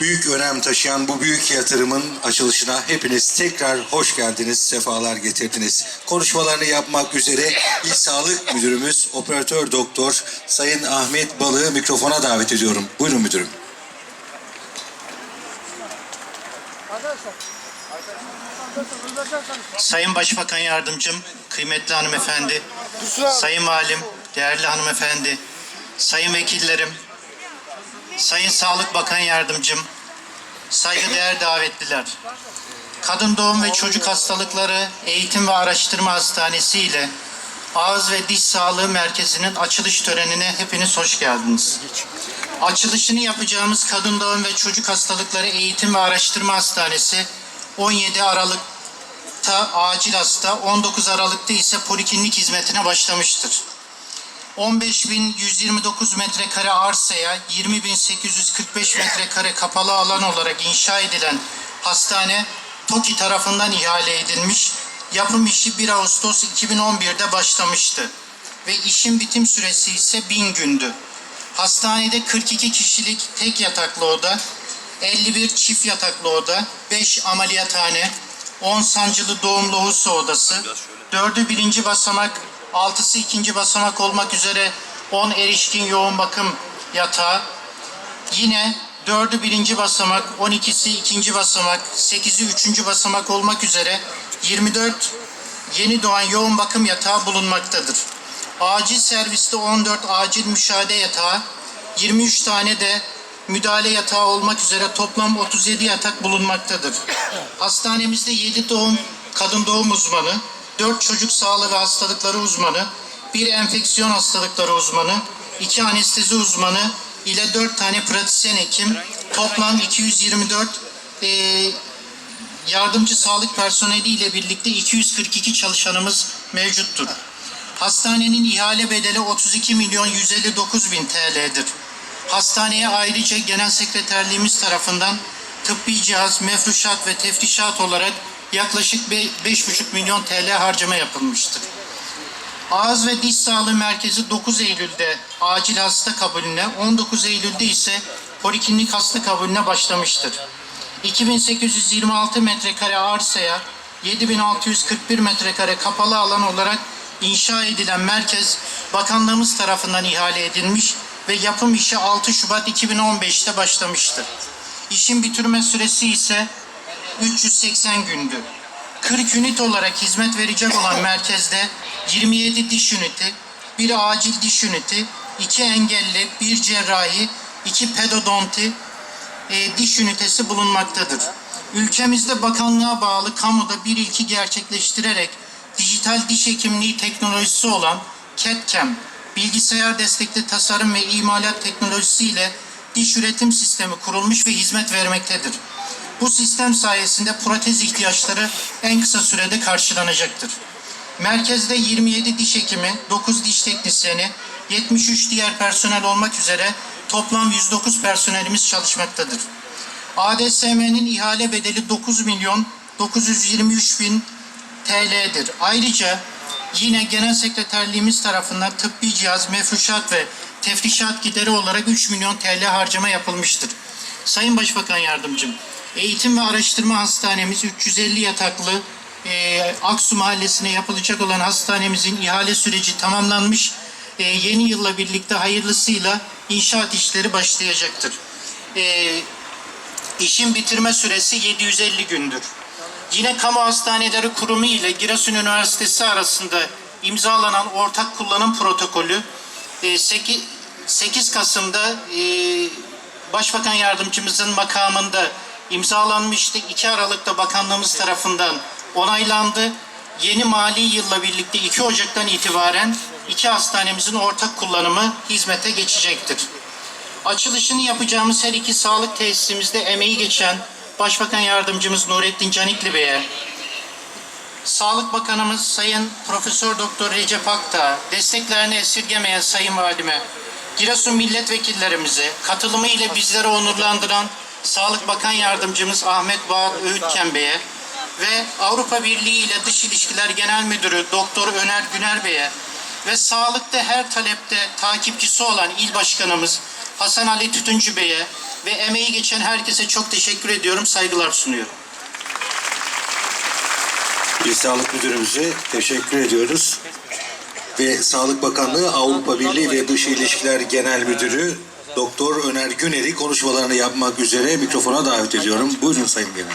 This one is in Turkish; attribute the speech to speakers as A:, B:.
A: büyük önem taşıyan bu büyük yatırımın açılışına hepiniz tekrar hoş geldiniz, sefalar getirdiniz. Konuşmalarını yapmak üzere İl Sağlık Müdürümüz, Operatör Doktor Sayın Ahmet Balığı mikrofona davet ediyorum. Buyurun müdürüm.
B: Sayın Başbakan Yardımcım, kıymetli hanımefendi, Sayın Valim, değerli hanımefendi, Sayın Vekillerim, Sayın Sağlık Bakan Yardımcım, saygıdeğer davetliler. Kadın Doğum ve Çocuk Hastalıkları Eğitim ve Araştırma Hastanesi ile Ağız ve Diş Sağlığı Merkezi'nin açılış törenine hepiniz hoş geldiniz. Açılışını yapacağımız Kadın Doğum ve Çocuk Hastalıkları Eğitim ve Araştırma Hastanesi 17 Aralık'ta acil hasta, 19 Aralık'ta ise poliklinik hizmetine başlamıştır. 15.129 metrekare arsaya 20.845 metrekare kapalı alan olarak inşa edilen hastane TOKİ tarafından ihale edilmiş. Yapım işi 1 Ağustos 2011'de başlamıştı ve işin bitim süresi ise 1000 gündü. Hastanede 42 kişilik tek yataklı oda, 51 çift yataklı oda, 5 ameliyathane, 10 sancılı doğum lohusa odası, 4'ü birinci basamak, 6'sı ikinci basamak olmak üzere 10 erişkin yoğun bakım yatağı, yine 4'ü birinci basamak, 12'si ikinci basamak, 8'i üçüncü basamak olmak üzere 24 yeni doğan yoğun bakım yatağı bulunmaktadır. Acil serviste 14 acil müşahede yatağı, 23 tane de müdahale yatağı olmak üzere toplam 37 yatak bulunmaktadır. Hastanemizde 7 doğum, kadın doğum uzmanı, 4 çocuk sağlığı ve hastalıkları uzmanı, 1 enfeksiyon hastalıkları uzmanı, 2 anestezi uzmanı ile 4 tane pratisyen hekim, toplam 224 eee yardımcı sağlık personeli ile birlikte 242 çalışanımız mevcuttur. Hastanenin ihale bedeli 32 milyon 159 bin TL'dir. Hastaneye ayrıca genel sekreterliğimiz tarafından tıbbi cihaz, mefruşat ve teftişat olarak yaklaşık be- 5,5 milyon TL harcama yapılmıştır. Ağız ve Diş Sağlığı Merkezi 9 Eylül'de acil hasta kabulüne, 19 Eylül'de ise poliklinik hasta kabulüne başlamıştır. 2826 metrekare arsaya 7641 metrekare kapalı alan olarak inşa edilen merkez bakanlığımız tarafından ihale edilmiş ve yapım işi 6 Şubat 2015'te başlamıştır. İşin bitirme süresi ise 380 gündü. 40 ünit olarak hizmet verecek olan merkezde 27 diş üniti, bir acil diş üniti, iki engelli, bir cerrahi, iki pedodonti, e, diş ünitesi bulunmaktadır. Ülkemizde bakanlığa bağlı kamuda bir ilki gerçekleştirerek dijital diş hekimliği teknolojisi olan CAD-CAM, bilgisayar destekli tasarım ve imalat teknolojisiyle diş üretim sistemi kurulmuş ve hizmet vermektedir. Bu sistem sayesinde protez ihtiyaçları en kısa sürede karşılanacaktır. Merkezde 27 diş hekimi, 9 diş teknisyeni, 73 diğer personel olmak üzere toplam 109 personelimiz çalışmaktadır. ADSM'nin ihale bedeli 9 milyon 923 bin TL'dir. Ayrıca yine genel sekreterliğimiz tarafından tıbbi cihaz, mefruşat ve tefrişat gideri olarak 3 milyon TL harcama yapılmıştır. Sayın Başbakan Yardımcım, Eğitim ve Araştırma Hastanemiz 350 yataklı e, Aksu Mahallesi'ne yapılacak olan hastanemizin ihale süreci tamamlanmış. E, yeni yılla birlikte hayırlısıyla inşaat işleri başlayacaktır. E, İşin bitirme süresi 750 gündür. Yine Kamu Hastaneleri Kurumu ile Giresun Üniversitesi arasında imzalanan ortak kullanım protokolü e, 8, 8 Kasım'da e, Başbakan Yardımcımızın makamında imzalanmıştı. 2 Aralık'ta bakanlığımız tarafından onaylandı. Yeni mali yılla birlikte 2 Ocak'tan itibaren iki hastanemizin ortak kullanımı hizmete geçecektir. Açılışını yapacağımız her iki sağlık tesisimizde emeği geçen Başbakan Yardımcımız Nurettin Canikli Bey'e, Sağlık Bakanımız Sayın Profesör Doktor Recep Akta, desteklerini esirgemeyen Sayın Valime, Giresun milletvekillerimize, katılımı ile bizleri onurlandıran Sağlık Bakan Yardımcımız Ahmet Bağat Öğütken Bey'e ve Avrupa Birliği ile Dış İlişkiler Genel Müdürü Doktor Öner Güner Bey'e ve sağlıkta her talepte takipçisi olan il başkanımız Hasan Ali Tütüncü Bey'e ve emeği geçen herkese çok teşekkür ediyorum, saygılar sunuyorum.
A: İl Sağlık Müdürümüze teşekkür ediyoruz. Ve Sağlık Bakanlığı Avrupa Birliği ve Dış İlişkiler Genel Müdürü Doktor Öner Güner'i konuşmalarını yapmak üzere mikrofona davet ediyorum. Buyurun Sayın Genel.